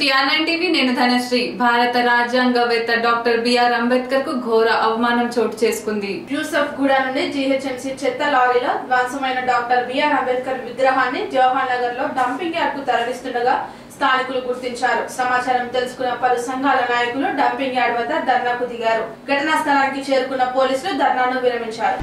TRN TV. నేను ధనశ్రీ. భారత రాజ్యాంగవేత్త doctor BR అంబేద్కర్కు ఘోర అవమానం చోటు చేసుకుంది. యూసఫ్ గూడ నుండి జీహెచ్ఎంసీ చెత్త లారీలో ధ్వంసమైన డాక్టర్ బిఆర్ అంబేద్కర్ విగ్రహాన్ని జవహర్ నగర్లో డంపింగ్ యార్డ్కు తరలిస్తుండగా స్థానికులు గుర్తించారు. సమాచారం తెలుసుకున్న పలు సంఘాల నాయకులు డంపింగ్ యార్డ్ వద్ద ధర్నాకు దిగారు. ఘటనా స్థలానికి చేరుకున్న పోలీసులు ధర్నాను విరమించారు.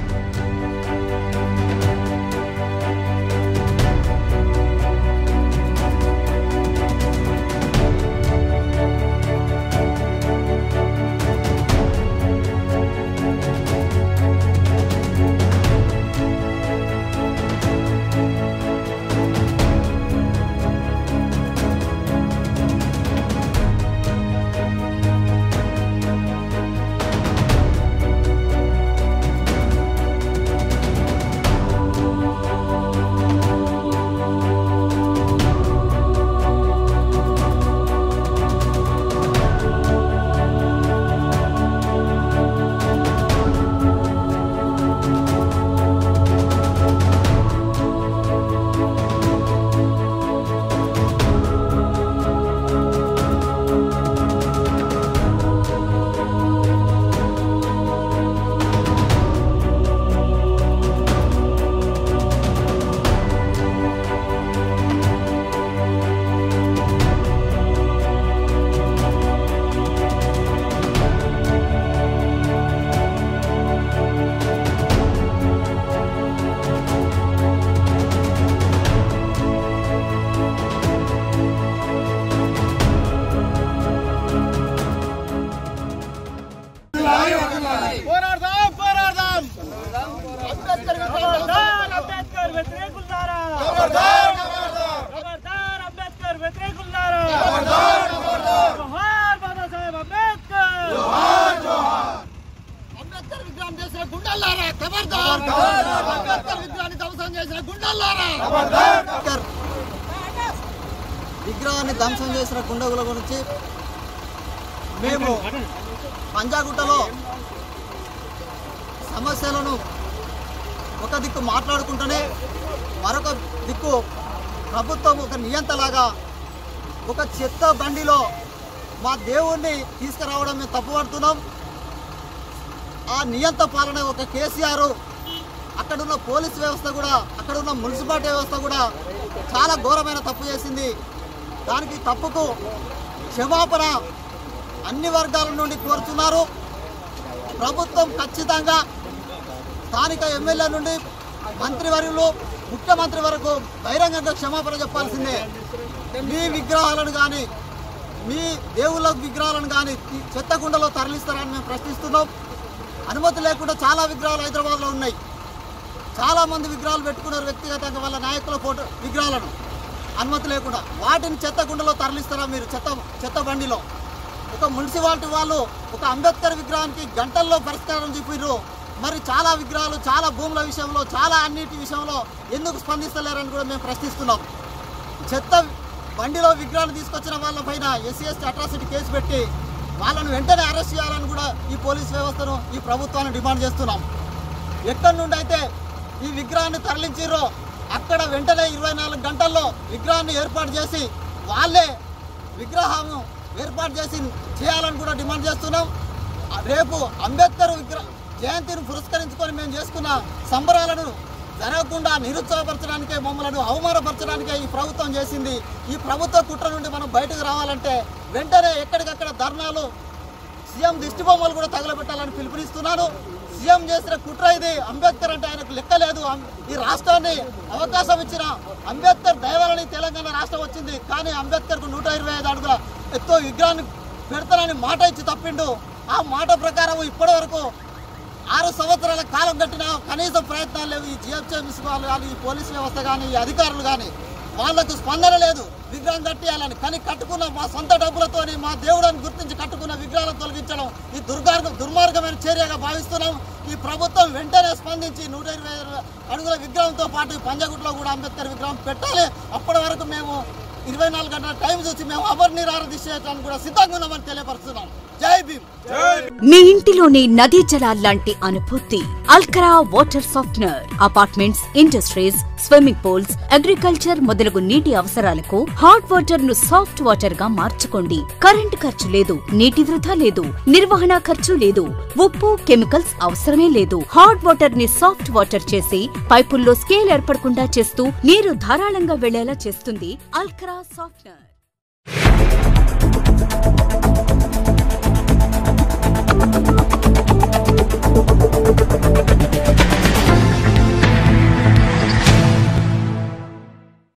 అంబేద్కర్ విగ్రహం చేసిన గుండెల్లారా? ఖబర్దార్ అంబేద్కర్ విగ్రహాన్ని ధ్వంసం చేసిన గుండెల్లారా? విగ్రహాన్ని ధ్వంసం చేసిన గుండగుల గురించి మేము పంజాగుట్టలో సమస్యలను ఒక దిక్కు మాట్లాడుకుంటూనే మరొక దిక్కు ప్రభుత్వం ఒక నియంతలాగా ఒక చెత్త బండిలో మా దేవుణ్ణి తీసుకురావడం మేము తప్పుపడుతున్నాం. ఆ నియంత పాలన ఒక కేసీఆర్ అక్కడున్న పోలీస్ వ్యవస్థ కూడా అక్కడున్న మున్సిపాలిటీ వ్యవస్థ కూడా చాలా ఘోరమైన తప్పు చేసింది. దానికి తప్పుకు క్షమాపణ అన్ని వర్గాల నుండి కోరుతున్నారు. ప్రభుత్వం ఖచ్చితంగా స్థానిక ఎమ్మెల్యే నుండి మంత్రివర్యులు ముఖ్యమంత్రి వరకు బహిరంగంగా క్షమాపణ చెప్పాల్సిందే. మీ విగ్రహాలను కానీ మీ దేవుళ్ళ విగ్రహాలను కానీ ఈ చెత్త తరలిస్తారని మేము ప్రశ్నిస్తున్నాం. అనుమతి లేకుండా చాలా విగ్రహాలు హైదరాబాద్లో ఉన్నాయి. చాలా మంది విగ్రహాలు పెట్టుకున్నారు వ్యక్తిగతంగా వాళ్ళ నాయకుల ఫోటో విగ్రహాలను. అనుమతి లేకుండా. వాటిని చెత్త గుండెలో తరలిస్తారా మీరు? చెత్త చెత్త బండిలో. ఒక మున్సిపాలిటీ వాళ్ళు ఒక అంబేద్కర్ విగ్రహానికి గంటల్లో పరిష్కారం చూపిర్రు. మరి చాలా విగ్రహాలు చాలా భూముల విషయంలో చాలా అన్నిటి విషయంలో ఎందుకు స్పందిస్తలేరని కూడా మేము ప్రశ్నిస్తున్నాం. చెత్త బండిలో విగ్రహాలు తీసుకొచ్చిన వాళ్ళ పైన ఎస్సీ ఎస్టీ అట్రాసిటీ కేసు పెట్టి వాళ్ళను వెంటనే అరెస్ట్ చేయాలని కూడా ఈ పోలీస్ వ్యవస్థను ఈ ప్రభుత్వాన్ని డిమాండ్ చేస్తున్నాం. ఎక్కడి నుండి అయితే ఈ విగ్రహాన్ని తరలించిర్రో అక్కడ వెంటనే ఇరవై నాలుగు గంటల్లో విగ్రహాన్ని ఏర్పాటు చేసి వాళ్ళే విగ్రహం ఏర్పాటు చేసి చేయాలని కూడా డిమాండ్ చేస్తున్నాం. రేపు అంబేద్కర్ విగ్రహ జయంతిని పురస్కరించుకొని మేము చేసుకున్న సంబరాలను జరగకుండా నిరుత్సాహపరచడానికే మమ్మలను అవమానపరచడానికే ఈ ప్రభుత్వం చేసింది. ఈ ప్రభుత్వ కుట్ర నుండి మనం బయటకు రావాలంటే వెంటనే ఎక్కడికక్కడ ధర్నాలు సీఎం దిష్టి బొమ్మలు కూడా తగలబెట్టాలని పిలుపునిస్తున్నాను. సీఎం చేసిన కుట్ర ఇది. అంబేద్కర్ అంటే ఆయనకు లెక్కలేదు ఈ రాష్ట్రాన్ని అవకాశం ఇచ్చిన అంబేద్కర్ దైవాలని తెలంగాణ రాష్ట్రం వచ్చింది. కానీ అంబేద్కర్కు నూట ఇరవై ఐదు అడుగుల ఎత్తో విగ్రహాన్ని పెడతానని మాట ఇచ్చి తప్పిండు. ఆ మాట ప్రకారం ఇప్పటి వరకు ఆరు సంవత్సరాల కాలం కట్టినా కనీసం ప్రయత్నాలు లేవు. ఈ జిహెచ్ఎంసీ వాళ్ళు కానీ ఈ పోలీస్ వ్యవస్థ కానీ ఈ అధికారులు కానీ వాళ్ళకు స్పందన లేదు. విగ్రహం కట్టేయాలని. కానీ కట్టుకున్న మా సొంత డబ్బులతోని మా దేవుడిని గుర్తించి కట్టుకున్న విగ్రహాలను తొలగించడం ఈ దుర్గార్గ దుర్మార్గమైన చర్యగా భావిస్తున్నాం. ఈ ప్రభుత్వం వెంటనే స్పందించి నూట ఇరవై అడుగుల విగ్రహంతో పాటు పంజగుట్లో కూడా అంబేద్కర్ విగ్రహం పెట్టాలి. అప్పటి వరకు మేము ఇరవై నాలుగు గంటల టైం చూసి మేము ఎవరిని నిరార కూడా సిద్ధంగా ఉన్నామని తెలియపరుస్తున్నాం జై భీమ్. మీ ఇంటిలోని నదీ జలాల్లాంటి అనుభూతి అల్కరా water softener apartments industries swimming pools agriculture మొదలగు నీటి అవసరాలకు హాట్ వాటర్ను సాఫ్ట్ వాటర్గా మార్చుకోండి. కరెంట్ ఖర్చు లేదు నీటి వృధా లేదు నిర్వహణ ఖర్చు లేదు ఉప్పు కెమికల్స్ అవసరమే లేదు. హాట్ వాటర్ని సాఫ్ట్ వాటర్ చేసి పైపుల్లో స్కేల్ ఏర్పడకుండా చేస్తూ నీరు ధారాళంగా వెళ్ళేలా చేస్తుంది అల్కరా సాఫ్ట్నర్.